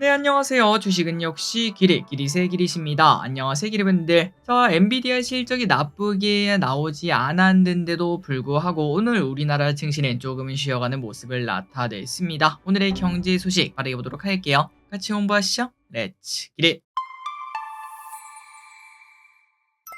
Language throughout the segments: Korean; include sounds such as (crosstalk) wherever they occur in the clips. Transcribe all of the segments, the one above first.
네, 안녕하세요. 주식은 역시 기리, 기리세 기리십니다. 안녕하세요, 기리분들. 자, 엔비디아 실적이 나쁘게 나오지 않았는데도 불구하고 오늘 우리나라 증시는 조금은 쉬어가는 모습을 나타냈습니다. 오늘의 경제 소식 빠르게 보도록 할게요. 같이 공부하시죠. 렛츠 기리.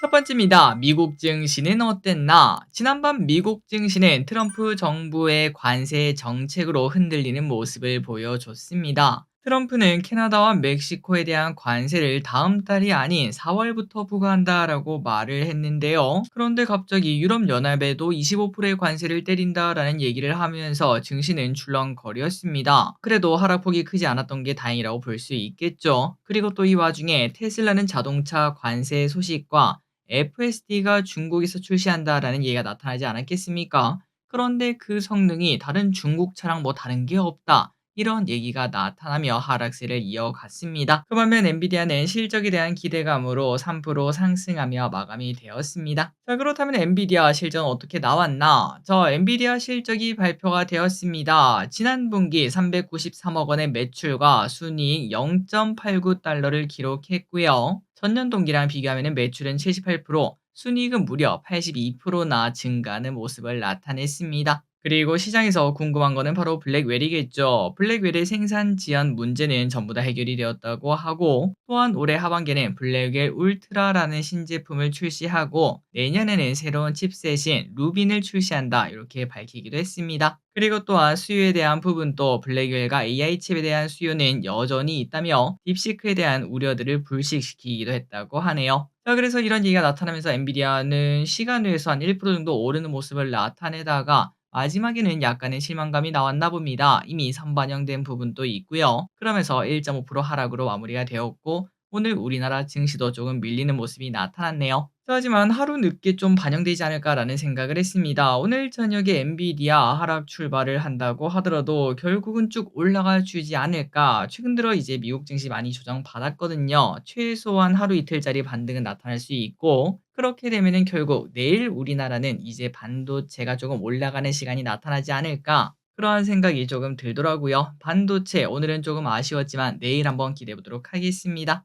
첫 번째입니다. 미국 증시는 어땠나? 지난밤 미국 증시는 트럼프 정부의 관세 정책으로 흔들리는 모습을 보여줬습니다. 트럼프는 캐나다와 멕시코에 대한 관세를 다음 달이 아닌 4월부터 부과한다라고 말을 했는데요. 그런데 갑자기 유럽연합에도 25%의 관세를 때린다라는 얘기를 하면서 증시는 출렁거렸습니다. 그래도 하락폭이 크지 않았던 게 다행이라고 볼 수 있겠죠. 그리고 또 이 와중에 테슬라는 자동차 관세 소식과 FSD가 중국에서 출시한다라는 얘기가 나타나지 않았겠습니까? 그런데 그 성능이 다른 중국 차랑 뭐 다른 게 없다. 이런 얘기가 나타나며 하락세를 이어갔습니다. 그 반면 엔비디아는 실적에 대한 기대감으로 3% 상승하며 마감이 되었습니다. 자 그렇다면 엔비디아 실적은 어떻게 나왔나? 저 엔비디아 실적이 발표가 되었습니다. 지난 분기 393억 원의 매출과 순이익 0.89달러를 기록했고요. 전년 동기랑 비교하면 매출은 78%, 순이익은 무려 82%나 증가하는 모습을 나타냈습니다. 그리고 시장에서 궁금한 거는 바로 블랙웰이겠죠. 블랙웰의 생산 지연 문제는 전부 다 해결이 되었다고 하고 또한 올해 하반기에는 블랙웰 울트라라는 신제품을 출시하고 내년에는 새로운 칩셋인 루빈을 출시한다 이렇게 밝히기도 했습니다. 그리고 또한 수요에 대한 부분도 블랙웰과 AI 칩에 대한 수요는 여전히 있다며 딥시크에 대한 우려들을 불식시키기도 했다고 하네요. 자, 그래서 이런 얘기가 나타나면서 엔비디아는 시간 외에서 한 1% 정도 오르는 모습을 나타내다가 마지막에는 약간의 실망감이 나왔나 봅니다. 이미 선반영된 부분도 있고요. 그러면서 1.5% 하락으로 마무리가 되었고 오늘 우리나라 증시도 조금 밀리는 모습이 나타났네요. 하지만 하루 늦게 좀 반영되지 않을까라는 생각을 했습니다. 오늘 저녁에 엔비디아 하락 출발을 한다고 하더라도 결국은 쭉 올라가 주지 않을까. 최근 들어 이제 미국 증시 많이 조정받았거든요. 최소한 하루 이틀짜리 반등은 나타날 수 있고 그렇게 되면은 결국 내일 우리나라는 이제 반도체가 조금 올라가는 시간이 나타나지 않을까. 그러한 생각이 조금 들더라고요. 반도체 오늘은 조금 아쉬웠지만 내일 한번 기대해 보도록 하겠습니다.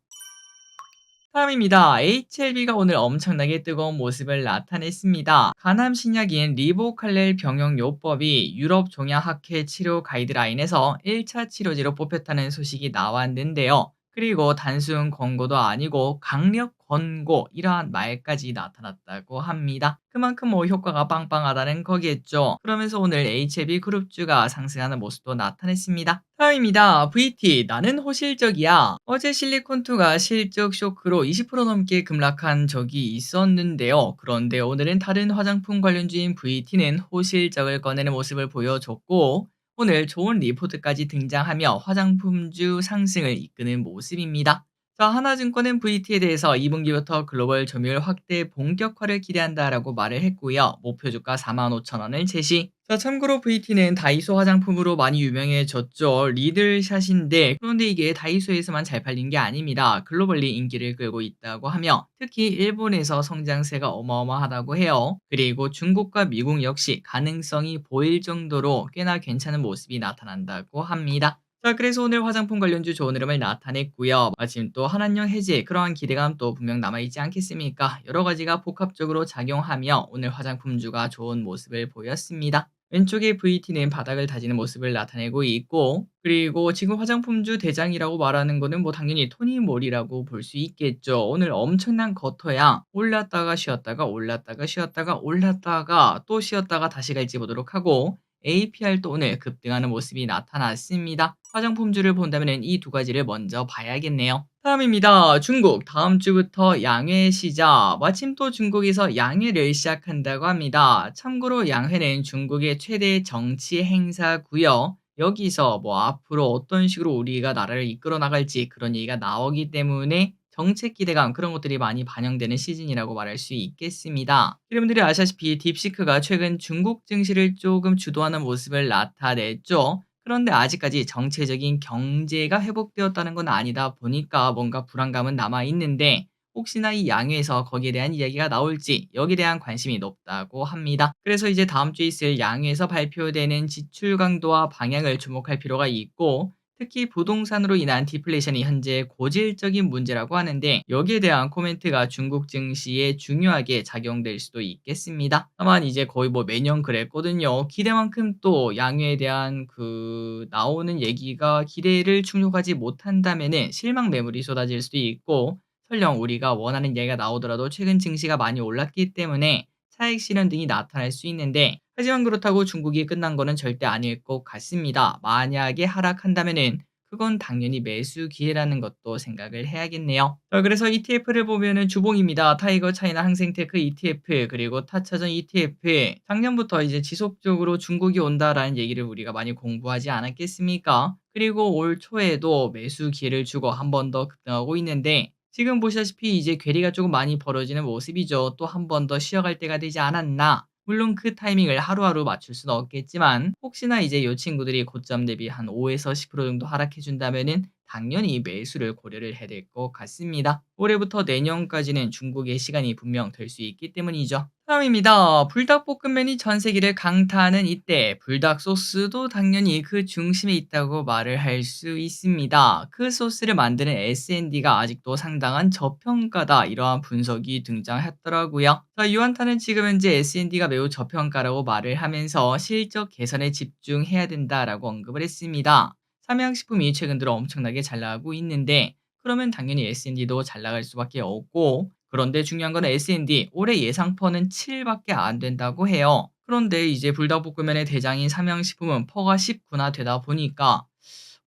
다음입니다. HLB가 오늘 엄청나게 뜨거운 모습을 나타냈습니다. 간암 신약인 리보칼렐 병용 요법이 유럽 종양학회 치료 가이드라인에서 1차 치료제로 뽑혔다는 소식이 나왔는데요. 그리고 단순 권고도 아니고 강력 권고 이러한 말까지 나타났다고 합니다. 그만큼 뭐 효과가 빵빵하다는 거겠죠. 그러면서 오늘 HB 그룹주가 상승하는 모습도 나타냈습니다. 다음입니다. VT 나는 호실적이야. 어제 실리콘2가 실적 쇼크로 20% 넘게 급락한 적이 있었는데요. 그런데 오늘은 다른 화장품 관련주인 VT는 호실적을 꺼내는 모습을 보여줬고 오늘 좋은 리포트까지 등장하며 화장품주 상승을 이끄는 모습입니다. 자, 하나증권은 VT에 대해서 2분기부터 글로벌 점유율 확대 본격화를 기대한다라고 말을 했고요. 목표 주가 45,000원을 제시. 자, 참고로 VT는 다이소 화장품으로 많이 유명해졌죠. 리들샷인데 그런데 이게 다이소에서만 잘 팔린 게 아닙니다. 글로벌리 인기를 끌고 있다고 하며 특히 일본에서 성장세가 어마어마하다고 해요. 그리고 중국과 미국 역시 가능성이 보일 정도로 꽤나 괜찮은 모습이 나타난다고 합니다. 자, 그래서 오늘 화장품 관련주 좋은 흐름을 나타냈고요. 마침 또 한한령 해지 그러한 기대감 또 분명 남아있지 않겠습니까? 여러 가지가 복합적으로 작용하며 오늘 화장품주가 좋은 모습을 보였습니다. 왼쪽에 VT는 바닥을 다지는 모습을 나타내고 있고 그리고 지금 화장품주 대장이라고 말하는 거는 뭐 당연히 토니몰이라고 볼 수 있겠죠. 오늘 엄청난 겉터야 올랐다가 쉬었다가 올랐다가 쉬었다가 올랐다가 또 쉬었다가 다시 갈지 보도록 하고 APR도 오늘 급등하는 모습이 나타났습니다. 화장품주를 본다면 이 두 가지를 먼저 봐야겠네요. 다음입니다. 중국 다음 주부터 양회 시작. 마침 또 중국에서 양회를 시작한다고 합니다. 참고로 양회는 중국의 최대 정치 행사고요. 여기서 뭐 앞으로 어떤 식으로 우리가 나라를 이끌어 나갈지 그런 얘기가 나오기 때문에 정책 기대감 그런 것들이 많이 반영되는 시즌이라고 말할 수 있겠습니다. 여러분들이 아시다시피 딥시크가 최근 중국 증시를 조금 주도하는 모습을 나타냈죠. 그런데 아직까지 정체적인 경제가 회복되었다는 건 아니다 보니까 뭔가 불안감은 남아 있는데 혹시나 이 양회에서 거기에 대한 이야기가 나올지 여기에 대한 관심이 높다고 합니다. 그래서 이제 다음 주에 있을 양회에서 발표되는 지출 강도와 방향을 주목할 필요가 있고 특히 부동산으로 인한 디플레이션이 현재 고질적인 문제라고 하는데 여기에 대한 코멘트가 중국 증시에 중요하게 작용될 수도 있겠습니다. 다만 이제 거의 뭐 매년 그랬거든요. 기대만큼 또 양유에 대한 그 나오는 얘기가 기대를 충족하지 못한다면은 실망 매물이 쏟아질 수도 있고 설령 우리가 원하는 얘기가 나오더라도 최근 증시가 많이 올랐기 때문에 차익 실현 등이 나타날 수 있는데 하지만 그렇다고 중국이 끝난 거는 절대 아닐 것 같습니다. 만약에 하락한다면은 그건 당연히 매수 기회라는 것도 생각을 해야겠네요. 자, 그래서 ETF를 보면은 주봉입니다. 타이거 차이나 항생테크 ETF 그리고 타차전 ETF 작년부터 이제 지속적으로 중국이 온다라는 얘기를 우리가 많이 공부하지 않았겠습니까? 그리고 올 초에도 매수 기회를 주고 한 번 더 급등하고 있는데 지금 보시다시피 이제 괴리가 조금 많이 벌어지는 모습이죠. 또 한 번 더 쉬어갈 때가 되지 않았나? 물론 그 타이밍을 하루하루 맞출 수는 없겠지만 혹시나 이제 이 친구들이 고점 대비 한 5에서 10% 정도 하락해 준다면은 당연히 매수를 고려를 해야 될 것 같습니다. 올해부터 내년까지는 중국의 시간이 분명 될 수 있기 때문이죠. 다음입니다. 불닭볶음면이 전 세계를 강타하는 이때 불닭 소스도 당연히 그 중심에 있다고 말을 할 수 있습니다. 그 소스를 만드는 S&D가 아직도 상당한 저평가다 이러한 분석이 등장했더라고요. 자, 유한타는 지금 현재 S&D가 매우 저평가라고 말을 하면서 실적 개선에 집중해야 된다라고 언급을 했습니다. 삼양식품이 최근 들어 엄청나게 잘 나가고 있는데 그러면 당연히 S&D도 잘 나갈 수밖에 없고 그런데 중요한 건 S&D 올해 예상퍼는 7밖에 안 된다고 해요. 그런데 이제 불닭볶음면의 대장인 삼양식품은 퍼가 19나 되다 보니까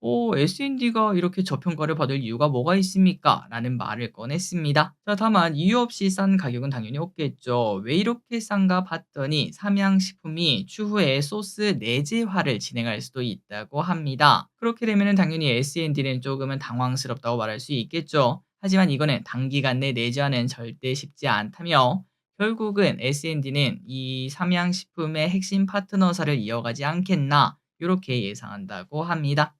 어, S&D가 이렇게 저평가를 받을 이유가 뭐가 있습니까? 라는 말을 꺼냈습니다. 자, 다만 이유 없이 싼 가격은 당연히 없겠죠. 왜 이렇게 싼가 봤더니 삼양식품이 추후에 소스 내재화를 진행할 수도 있다고 합니다. 그렇게 되면 당연히 S&D는 조금은 당황스럽다고 말할 수 있겠죠. 하지만 이거는 단기간 내 내재화는 절대 쉽지 않다며 결국은 S&D는 이 삼양식품의 핵심 파트너사를 이어가지 않겠나 이렇게 예상한다고 합니다.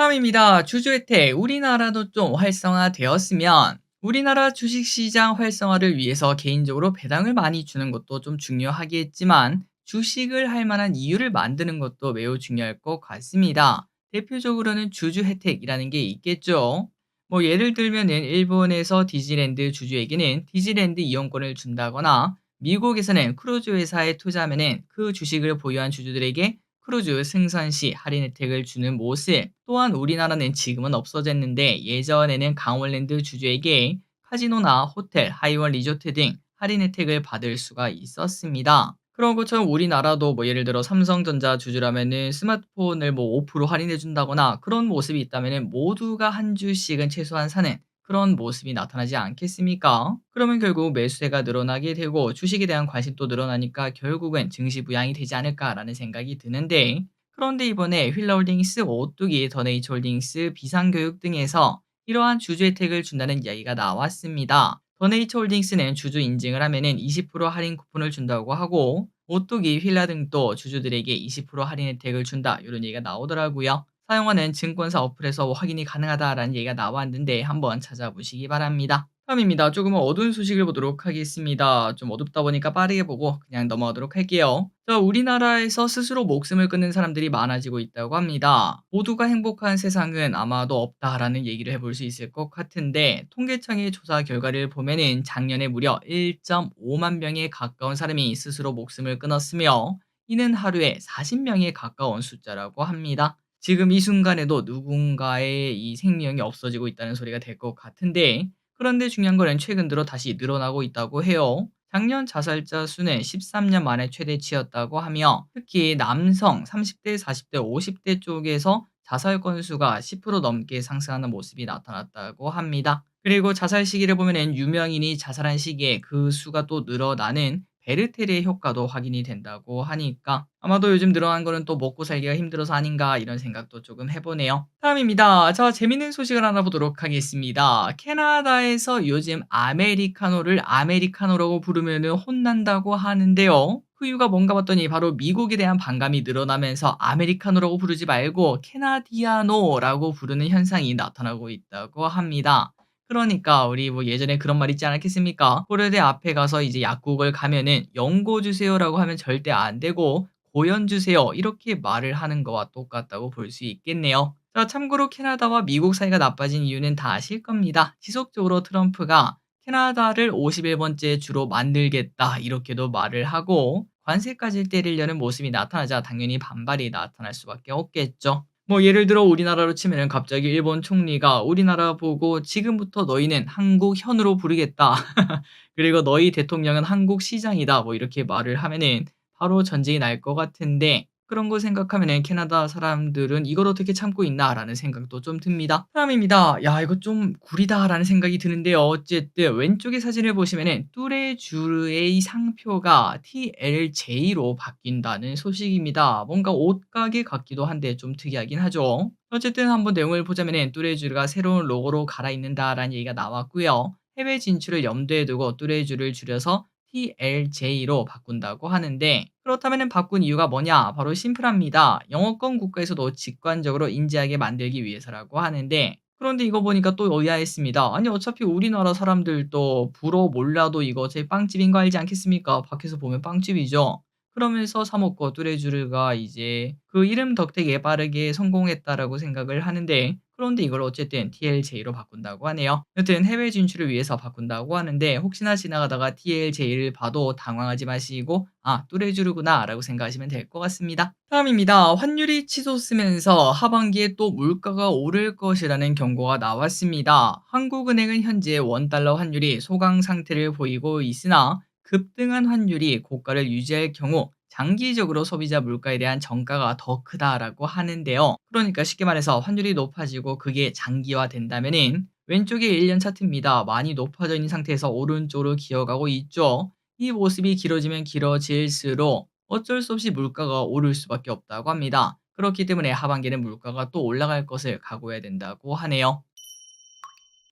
다음입니다. 주주 혜택. 우리나라도 좀 활성화되었으면 우리나라 주식시장 활성화를 위해서 개인적으로 배당을 많이 주는 것도 좀 중요하겠지만 주식을 할 만한 이유를 만드는 것도 매우 중요할 것 같습니다. 대표적으로는 주주 혜택이라는 게 있겠죠. 뭐 예를 들면은 일본에서 디즈랜드 주주에게는 디즈랜드 이용권을 준다거나 미국에서는 크루즈 회사에 투자하면은 그 주식을 보유한 주주들에게 크루즈 승선 시 할인 혜택을 주는 모습 또한 우리나라는 지금은 없어졌는데 예전에는 강원랜드 주주에게 카지노나 호텔, 하이원 리조트 등 할인 혜택을 받을 수가 있었습니다. 그런 것처럼 우리나라도 뭐 예를 들어 삼성전자 주주라면은 스마트폰을 뭐 5% 할인해 준다거나 그런 모습이 있다면은 모두가 한 주씩은 최소한 사는 그런 모습이 나타나지 않겠습니까? 그러면 결국 매수세가 늘어나게 되고 주식에 대한 관심도 늘어나니까 결국은 증시 부양이 되지 않을까라는 생각이 드는데 그런데 이번에 휠러홀딩스, 오뚜기, 더네이처홀딩스, 비상교육 등에서 이러한 주주 혜택을 준다는 이야기가 나왔습니다. 더네이처홀딩스는 주주 인증을 하면은 20% 할인 쿠폰을 준다고 하고 오뚜기, 휠라 등도 주주들에게 20% 할인 혜택을 준다 이런 얘기가 나오더라고요. 사용하는 증권사 어플에서 확인이 가능하다라는 얘기가 나왔는데 한번 찾아보시기 바랍니다. 다음입니다. 조금 어두운 소식을 보도록 하겠습니다. 좀 어둡다 보니까 빠르게 보고 그냥 넘어가도록 할게요. 자, 우리나라에서 스스로 목숨을 끊는 사람들이 많아지고 있다고 합니다. 모두가 행복한 세상은 아마도 없다라는 얘기를 해볼 수 있을 것 같은데 통계청의 조사 결과를 보면은 작년에 무려 1.5만 명에 가까운 사람이 스스로 목숨을 끊었으며 이는 하루에 40명에 가까운 숫자라고 합니다. 지금 이 순간에도 누군가의 이 생명이 없어지고 있다는 소리가 될 것 같은데 그런데 중요한 거는 최근 들어 다시 늘어나고 있다고 해요. 작년 자살자 수는 13년 만에 최대치였다고 하며 특히 남성 30대, 40대, 50대 쪽에서 자살 건수가 10% 넘게 상승하는 모습이 나타났다고 합니다. 그리고 자살 시기를 보면 유명인이 자살한 시기에 그 수가 또 늘어나는 베르테르의 효과도 확인이 된다고 하니까 아마도 요즘 늘어난 거는 또 먹고 살기가 힘들어서 아닌가 이런 생각도 조금 해보네요. 다음입니다. 자, 재밌는 소식을 하나 보도록 하겠습니다. 캐나다에서 요즘 아메리카노를 아메리카노라고 부르면 혼난다고 하는데요. 그 이유가 뭔가 봤더니 바로 미국에 대한 반감이 늘어나면서 아메리카노라고 부르지 말고 캐나디아노라고 부르는 현상이 나타나고 있다고 합니다. 그러니까 우리 뭐 예전에 그런 말 있지 않았겠습니까? 고려대 앞에 가서 이제 약국을 가면은 연고 주세요라고 하면 절대 안 되고 고연 주세요. 이렇게 말을 하는 거와 똑같다고 볼 수 있겠네요. 자, 참고로 캐나다와 미국 사이가 나빠진 이유는 다 아실 겁니다. 지속적으로 트럼프가 캐나다를 51번째 주로 만들겠다 이렇게도 말을 하고 관세까지 때리려는 모습이 나타나자 당연히 반발이 나타날 수밖에 없겠죠. 뭐 예를 들어 우리나라로 치면은 갑자기 일본 총리가 우리나라 보고 지금부터 너희는 한국 현으로 부르겠다. (laughs) 그리고 너희 대통령은 한국 시장이다. 뭐 이렇게 말을 하면은 바로 전쟁이 날 것 같은데 그런 거 생각하면은 캐나다 사람들은 이걸 어떻게 참고 있나라는 생각도 좀 듭니다. 다음입니다. 야 이거 좀 구리다라는 생각이 드는데요. 어쨌든 왼쪽의 사진을 보시면은 뚜레쥬르의 상표가 TLJ로 바뀐다는 소식입니다. 뭔가 옷가게 같기도 한데 좀 특이하긴 하죠. 어쨌든 한번 내용을 보자면은 뚜레쥬르가 새로운 로고로 갈아입는다라는 얘기가 나왔고요. 해외 진출을 염두에 두고 뚜레쥬를 줄여서 TLJ로 바꾼다고 하는데 그렇다면 바꾼 이유가 뭐냐? 바로 심플합니다. 영어권 국가에서도 직관적으로 인지하게 만들기 위해서라고 하는데 그런데 이거 보니까 또 의아했습니다. 아니 어차피 우리나라 사람들도 불어 몰라도 이거 제 빵집인 거 알지 않겠습니까? 밖에서 보면 빵집이죠. 그러면서 사 먹고 뚜레쥬르가 이제 그 이름 덕택에 빠르게 성공했다라고 생각을 하는데 그런데 이걸 어쨌든 TLJ로 바꾼다고 하네요. 여튼 해외 진출을 위해서 바꾼다고 하는데 혹시나 지나가다가 TLJ를 봐도 당황하지 마시고 아 뚜레쥬르구나 라고 생각하시면 될 것 같습니다. 다음입니다. 환율이 치솟으면서 하반기에 또 물가가 오를 것이라는 경고가 나왔습니다. 한국은행은 현재 원달러 환율이 소강 상태를 보이고 있으나 급등한 환율이 고가를 유지할 경우 장기적으로 소비자 물가에 대한 정가가 더 크다라고 하는데요. 그러니까 쉽게 말해서 환율이 높아지고 그게 장기화된다면은 왼쪽에 1년 차트입니다. 많이 높아져 있는 상태에서 오른쪽으로 기어가고 있죠. 이 모습이 길어지면 길어질수록 어쩔 수 없이 물가가 오를 수밖에 없다고 합니다. 그렇기 때문에 하반기는 물가가 또 올라갈 것을 각오해야 된다고 하네요.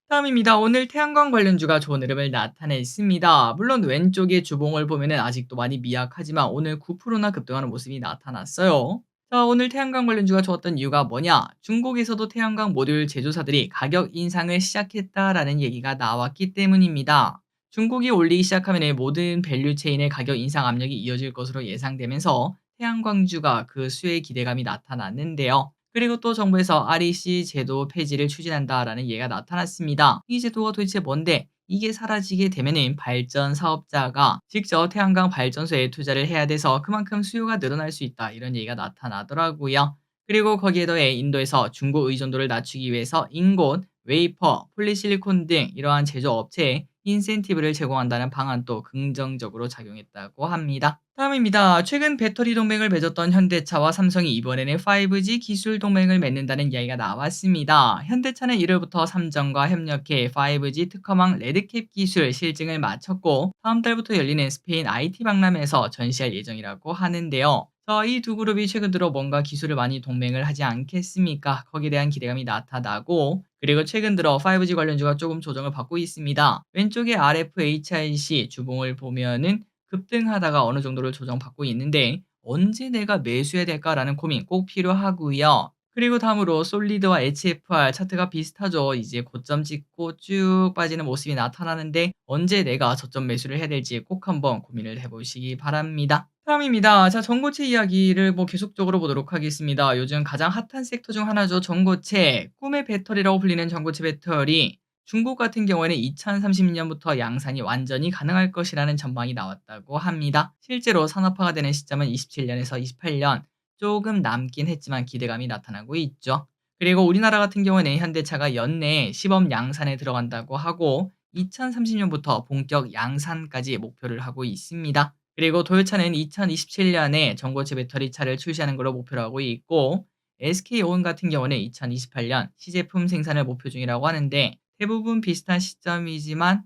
다음입니다. 오늘 태양광 관련주가 좋은 흐름을 나타냈습니다. 물론 왼쪽의 주봉을 보면은 아직도 많이 미약하지만 오늘 9%나 급등하는 모습이 나타났어요. 자, 오늘 태양광 관련주가 좋았던 이유가 뭐냐? 중국에서도 태양광 모듈 제조사들이 가격 인상을 시작했다라는 얘기가 나왔기 때문입니다. 중국이 올리기 시작하면 모든 밸류 체인의 가격 인상 압력이 이어질 것으로 예상되면서 태양광주가 그 수혜 기대감이 나타났는데요. 그리고 또 정부에서 REC 제도 폐지를 추진한다라는 예가 나타났습니다. 이 제도가 도대체 뭔데? 이게 사라지게 되면은 발전 사업자가 직접 태양광 발전소에 투자를 해야 돼서 그만큼 수요가 늘어날 수 있다. 이런 얘기가 나타나더라고요. 그리고 거기에 더해 인도에서 중국 의존도를 낮추기 위해서 인곳, 웨이퍼, 폴리실리콘 등 이러한 제조업체에 인센티브를 제공한다는 방안도 긍정적으로 작용했다고 합니다. 다음입니다. 최근 배터리 동맹을 맺었던 현대차와 삼성이 이번에는 5G 기술 동맹을 맺는다는 이야기가 나왔습니다. 현대차는 1월부터 삼성과 협력해 5G 특허망 레드캡 기술 실증을 마쳤고 다음 달부터 열리는 스페인 IT 박람회에서 전시할 예정이라고 하는데요. 자, 이두 그룹이 최근 들어 뭔가 기술을 많이 동맹을 하지 않겠습니까? 거기에 대한 기대감이 나타나고 그리고 최근 들어 5G 관련주가 조금 조정을 받고 있습니다. 왼쪽에 RFHIC 주봉을 보면은 급등하다가 어느 정도를 조정받고 있는데 언제 내가 매수해야 될까라는 고민 꼭 필요하고요. 그리고 다음으로 솔리드와 HFR 차트가 비슷하죠. 이제 고점 찍고 쭉 빠지는 모습이 나타나는데 언제 내가 저점 매수를 해야 될지 꼭 한번 고민을 해보시기 바랍니다. 다음입니다. 자, 전고체 이야기를 뭐 계속적으로 보도록 하겠습니다. 요즘 가장 핫한 섹터 중 하나죠. 전고체. 꿈의 배터리라고 불리는 전고체 배터리. 중국 같은 경우에는 2030년부터 양산이 완전히 가능할 것이라는 전망이 나왔다고 합니다. 실제로 산업화가 되는 시점은 27년에서 28년. 조금 남긴 했지만 기대감이 나타나고 있죠. 그리고 우리나라 같은 경우에는 현대차가 연내에 시범 양산에 들어간다고 하고 2030년부터 본격 양산까지 목표를 하고 있습니다. 그리고 도요차는 2027년에 전고체 배터리 차를 출시하는 걸로 목표로 하고 있고 SK온 같은 경우는 2028년 시제품 생산을 목표 중이라고 하는데 대부분 비슷한 시점이지만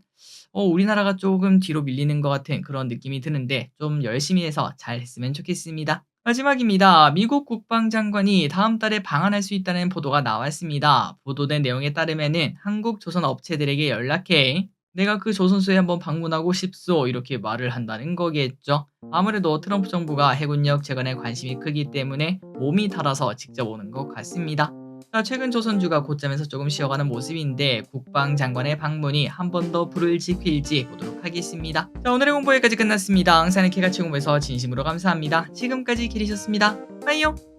어, 우리나라가 조금 뒤로 밀리는 것 같은 그런 느낌이 드는데 좀 열심히 해서 잘 했으면 좋겠습니다. 마지막입니다. 미국 국방장관이 다음 달에 방한할 수 있다는 보도가 나왔습니다. 보도된 내용에 따르면은 한국 조선 업체들에게 연락해 내가 그 조선소에 한번 방문하고 싶소 이렇게 말을 한다는 거겠죠. 아무래도 트럼프 정부가 해군력 재건에 관심이 크기 때문에 몸이 달아서 직접 오는 것 같습니다. 자, 최근 조선주가 고점에서 조금 쉬어가는 모습인데 국방장관의 방문이 한 번 더 불을 지필지 보도록 하겠습니다. 자, 오늘의 공부 여기까지 끝났습니다. 항상 이렇게 같이 공부해서 진심으로 감사합니다. 지금까지 길이셨습니다. 빠이요!